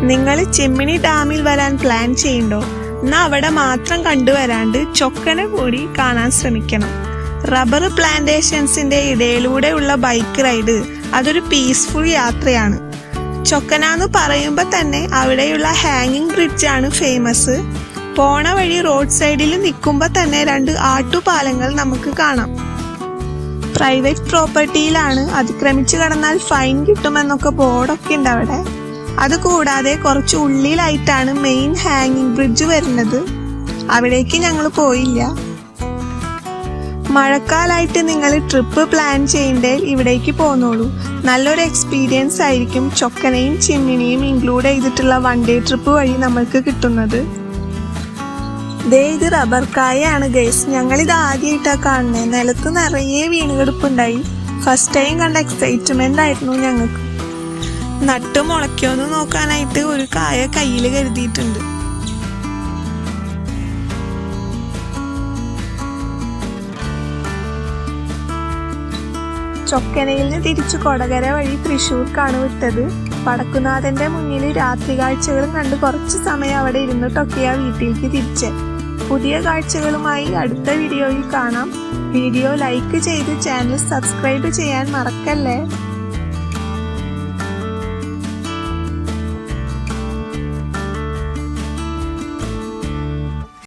നിങ്ങൾ ചെമ്മിണി ഡാമിൽ വരാൻ പ്ലാൻ ചെയ്യണ്ടോ? എന്നാ അവിടെ മാത്രം കണ്ടുവരാണ്ട് ചൊക്കനെ കൂടി കാണാൻ ശ്രമിക്കണം. റബ്ബർ പ്ലാന്റേഷൻസിന്റെ ഇടയിലൂടെയുള്ള ബൈക്ക് റൈഡ് അതൊരു പീസ്ഫുൾ യാത്രയാണ്. ചൊക്കനാന്ന് പറയുമ്പോൾ തന്നെ അവിടെയുള്ള ഹാങ്ങിങ് ബ്രിഡ്ജാണ് ഫേമസ് പോണ വഴി റോഡ് സൈഡിൽ നിൽക്കുമ്പോൾ തന്നെ രണ്ട് ആട്ടുപാലങ്ങൾ നമുക്ക് കാണാം. പ്രൈവറ്റ് പ്രോപ്പർട്ടിയിലാണ് അതിക്രമിച്ചു കടന്നാൽ ഫൈൻ കിട്ടുമെന്നൊക്കെ ബോർഡൊക്കെ ഉണ്ട് അവിടെ. അത് കൂടാതെ കുറച്ച് ഉള്ളിലായിട്ടാണ് മെയിൻ ഹാങ്ങിങ് ബ്രിഡ്ജ് വരുന്നത്. അവിടേക്ക് ഞങ്ങൾ പോയില്ല. മഴക്കാലായിട്ട് നിങ്ങൾ ട്രിപ്പ് പ്ലാൻ ചെയ്യണ്ടേ? ഇവിടേക്ക് പോന്നോളൂ. നല്ലൊരു എക്സ്പീരിയൻസ് ആയിരിക്കും ചൊക്കനയും ചിമ്മിനിയും ഇൻക്ലൂഡ് ചെയ്തിട്ടുള്ള വൺ ഡേ ട്രിപ്പ് വഴി നമ്മൾക്ക് കിട്ടുന്നത്. ദേ ഇത് റബ്ബർ കായാണ് ഗൈസ് ഞങ്ങളിത് ആദ്യമായിട്ടാണ് കാണുന്നത് നിലത്ത് നിറയെ വീണുകിടപ്പുണ്ടായി. ഫസ്റ്റ് ടൈം കണ്ട എക്സൈറ്റ്മെന്റ് ആയിരുന്നു ഞങ്ങൾക്ക്. നട്ട് മുളയ്ക്കോന്ന് നോക്കാനായിട്ട് ഒരു കായ കയ്യിൽ കരുതിയിട്ടുണ്ട്. ചൊക്കനയിൽ നിന്ന് തിരിച്ചു കൊടകര വഴി തൃശ്ശൂർക്കാണ് വിട്ടത്. വടക്കുനാഥന്റെ മുന്നിൽ രാത്രി കാഴ്ചകളും കണ്ട് കുറച്ച് സമയം അവിടെ ഇരുന്നിട്ടൊക്കെയാ വീട്ടിലേക്ക് തിരിച്ച്. പുതിയ കാഴ്ചകളുമായി അടുത്ത വീഡിയോയിൽ കാണാം. വീഡിയോ ലൈക്ക് ചെയ്ത് ചാനൽ സബ്സ്ക്രൈബ് ചെയ്യാൻ മറക്കല്ലേ?